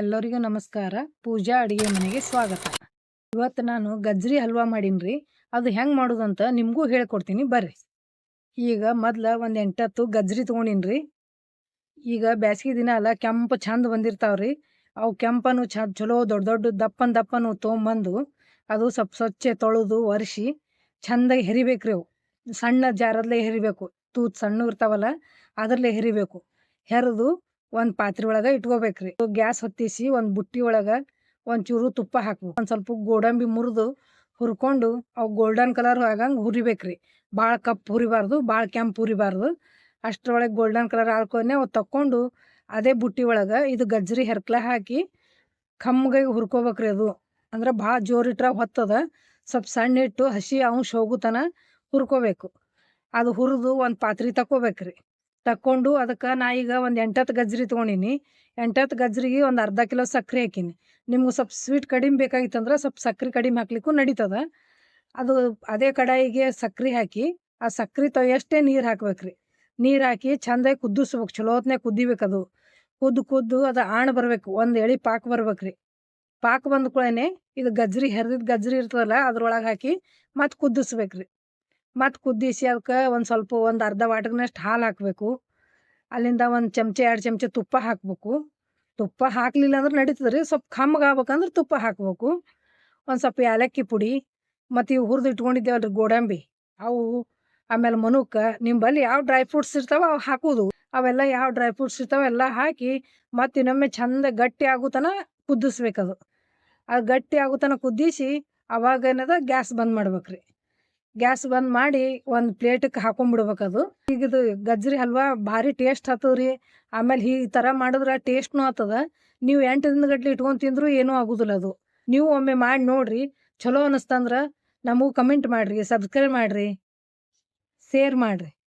ಎಲ್ಲರಿಗೂ ನಮಸ್ಕಾರ. ಪೂಜಾ ಅಡುಗೆ ಮನೆಗೆ ಸ್ವಾಗತ. ಇವತ್ತು ನಾನು ಗಜ್ರಿ ಹಲ್ವಾ ಮಾಡೀನಿ ಅದು ಹೆಂಗೆ ಮಾಡೋದಂತ ನಿಮಗೂ ಹೇಳ್ಕೊಡ್ತೀನಿ ಬರ್ರಿ. ಈಗ ಮೊದ್ಲು ಒಂದು ಎಂಟತ್ತು ಗಜ್ರಿ ತೊಗೊಂಡಿನಿ ಈಗ ಬ್ಯಾಸಿಗೆ ದಿನ ಅಲ್ಲ, ಕೆಂಪು ಚಂದ ಬಂದಿರ್ತಾವ್ರಿ. ಅವು ಕೆಂಪನು ಚ ಚಲೋ ದೊಡ್ಡ ದೊಡ್ಡ ದಪ್ಪನ ದಪ್ಪನು ತೊಗೊಂಬಂದು ಅದು ಸ್ವಲ್ಪ ಸ್ವಚ್ಛ ತೊಳೆದು ಒರೆಸಿ ಚಂದಾಗಿ ಹೆರಿಬೇಕ್ರಿ ಅವು. ಸಣ್ಣ ಜಾರದಲ್ಲೇ ಹೆರಿಬೇಕು. ತೂತ್ ಸಣ್ಣ ಇರ್ತಾವಲ್ಲ, ಅದರಲ್ಲೇ ಹೆರಿಬೇಕು. ಹೆರಿದು ಒಂದು ಪಾತ್ರೆ ಒಳಗೆ ಇಟ್ಕೋಬೇಕ್ರಿ. ಗ್ಯಾಸ್ ಹೊತ್ತಿಸಿ, ಒಂದು ಬುಟ್ಟಿ ಒಳಗೆ ಒಂದು ಚೂರು ತುಪ್ಪ ಹಾಕ್ಬೇಕು. ಒಂದು ಸ್ವಲ್ಪ ಗೋಡಂಬಿ ಮುರಿದು ಹುರ್ಕೊಂಡು ಅವು ಗೋಲ್ಡನ್ ಕಲರ್ ಆಗಂಗೆ ಹುರಿಬೇಕ್ರಿ. ಭಾಳ ಕಪ್ಪು ಹುರಿಬಾರ್ದು ಭಾಳ ಕೆಂಪು ಹುರಿಬಾರ್ದು. ಅಷ್ಟರೊಳಗೆ ಗೋಲ್ಡನ್ ಕಲರ್ ಹಾಕೊಂಡೆ ಅವು ತಕ್ಕೊಂಡು ಅದೇ ಬುಟ್ಟಿ ಒಳಗೆ ಇದು ಗಜ್ಜರಿ ಹೆರ್ಕ್ಲ ಹಾಕಿ ಕಮ್ಮಗೆ ಹುರ್ಕೋಬೇಕ್ರಿ ಅದು. ಅಂದ್ರೆ ಭಾಳ ಜೋರಿಟ್ರೆ ಹೊತ್ತದ. ಸ್ವಲ್ಪ ಸಣ್ಣ ಇಟ್ಟು ಹಸಿ ಅಂಶ ಹೋಗುತನ ಹುರ್ಕೋಬೇಕು. ಅದು ಹುರಿದು ಒಂದು ಪಾತ್ರೆ ತಕ್ಕೋಬೇಕ್ರಿ. ತಕ್ಕೊಂಡು ಅದಕ್ಕೆ ನಾ ಈಗ ಒಂದು ಎಂಟತ್ತು ಗಜ್ರಿ ತೊಗೊಂಡಿನಿ. ಎಂಟತ್ತು ಗಜ್ರಿಗೆ ಒಂದು ಅರ್ಧ ಕಿಲೋ ಸಕ್ಕರೆ ಹಾಕೀನಿ. ನಿಮ್ಗೆ ಸ್ವಲ್ಪ ಸ್ವೀಟ್ ಕಡಿಮೆ ಬೇಕಾಗಿತ್ತಂದ್ರೆ ಸ್ವಲ್ಪ ಸಕ್ಕರೆ ಕಡಿಮೆ ಹಾಕ್ಲಿಕ್ಕೂ ನಡೀತದ. ಅದು ಅದೇ ಕಡಾಯಿಗೆ ಸಕ್ಕರೆ ಹಾಕಿ, ಆ ಸಕ್ಕರೆ ಎಷ್ಟೇ ನೀರು ಹಾಕ್ಬೇಕ್ರಿ. ನೀರು ಹಾಕಿ ಚಂದಾಗಿ ಕುದಿಸ್ಬೇಕು ಹೊತ್ನಾಗ ಕುದಿಬೇಕು ಅದು. ಕುದ್ದು ಕುದ್ದು ಅದು ಆಣ್ ಬರಬೇಕು, ಒಂದು ಎಳಿ ಪಾಕ ಬರ್ಬೇಕ್ರಿ. ಪಾಕ ಬಂದ ಕೂಡಲೇ ಇದು ಗಜ್ರಿ ಹೆರ್ದಿದ್ದು ಗಜ್ರಿ ಇರ್ತದಲ್ಲ ಅದ್ರೊಳಗೆ ಹಾಕಿ ಮತ್ತು ಕುದಿಸ್ಬೇಕ್ರಿ ಮತ್ತು ಕುದಿಸಿ ಅದಕ್ಕೆ ಒಂದು ಸ್ವಲ್ಪ ಒಂದು ಅರ್ಧ ವಾಟಗನಷ್ಟು ಹಾಲು ಹಾಕಬೇಕು. ಅಲ್ಲಿಂದ ಒಂದು ಚಮಚ, ಎರಡು ಚಮಚ ತುಪ್ಪ ಹಾಕಬೇಕು. ತುಪ್ಪ ಹಾಕಲಿಲ್ಲ ಅಂದ್ರೆ ನಡೀತದೆ ರೀ ಸ್ವಲ್ಪ ಕಮ್ಮಗೆ ಆಗ್ಬೇಕಂದ್ರೆ ತುಪ್ಪ ಹಾಕಬೇಕು. ಒಂದು ಸ್ವಲ್ಪ ಏಲಕ್ಕಿ ಪುಡಿ ಮತ್ತು ಇವು ಹುರಿದು ಇಟ್ಕೊಂಡಿದ್ದೇವಲ್ಲ ರೀ ಗೋಡಂಬಿ. ಅವು ಆಮೇಲೆ ಮನುಕ ನಿಂಬಲ್ಲಿ ಯಾವ ಡ್ರೈ ಫ್ರೂಟ್ಸ್ ಇರ್ತಾವೆ ಅವು ಹಾಕೋದು. ಅವೆಲ್ಲ ಯಾವ ಡ್ರೈ ಫ್ರೂಟ್ಸ್ ಇರ್ತಾವೆ ಎಲ್ಲ ಹಾಕಿ ಮತ್ತು ಇನ್ನೊಮ್ಮೆ ಚಂದ ಗಟ್ಟಿ ಆಗುತನ ಕುದಿಸ್ಬೇಕದು ಅದು ಗಟ್ಟಿ ಆಗುತನ ಕುದಿಸಿ ಅವಾಗ ಏನದ ಗ್ಯಾಸ್ ಬಂದ್ ಮಾಡ್ಬೇಕ್ರಿ. ಗ್ಯಾಸ್ ಬಂದ್ ಮಾಡಿ ಒಂದು ಪ್ಲೇಟಿಗೆ ಹಾಕೊಂಡ್ಬಿಡ್ಬೇಕು ಅದು. ಈಗ ಇದು ಗಜ್ರಿ ಹಲ್ವಾ ಭಾರಿ ಟೇಸ್ಟ್ ಹತ್ತದ್ರಿ ಆಮೇಲೆ ಈ ಥರ ಮಾಡಿದ್ರೆ ಟೇಸ್ಟ್ನೂ ಆತದ. ನೀವು ಎಂಟು ದಿನಗಟ್ಲೆ ಇಟ್ಕೊಂಡು ತಿಂದರೂ ಏನೂ ಆಗೋದಿಲ್ಲ ಅದು. ನೀವು ಒಮ್ಮೆ ಮಾಡಿ ನೋಡ್ರಿ. ಚಲೋ ಅನ್ನಿಸ್ತಂದ್ರೆ ನಮಗೂ ಕಮೆಂಟ್ ಮಾಡಿರಿ ಸಬ್ಸ್ಕ್ರೈಬ್ ಮಾಡಿರಿ ಶೇರ್ ಮಾಡಿರಿ.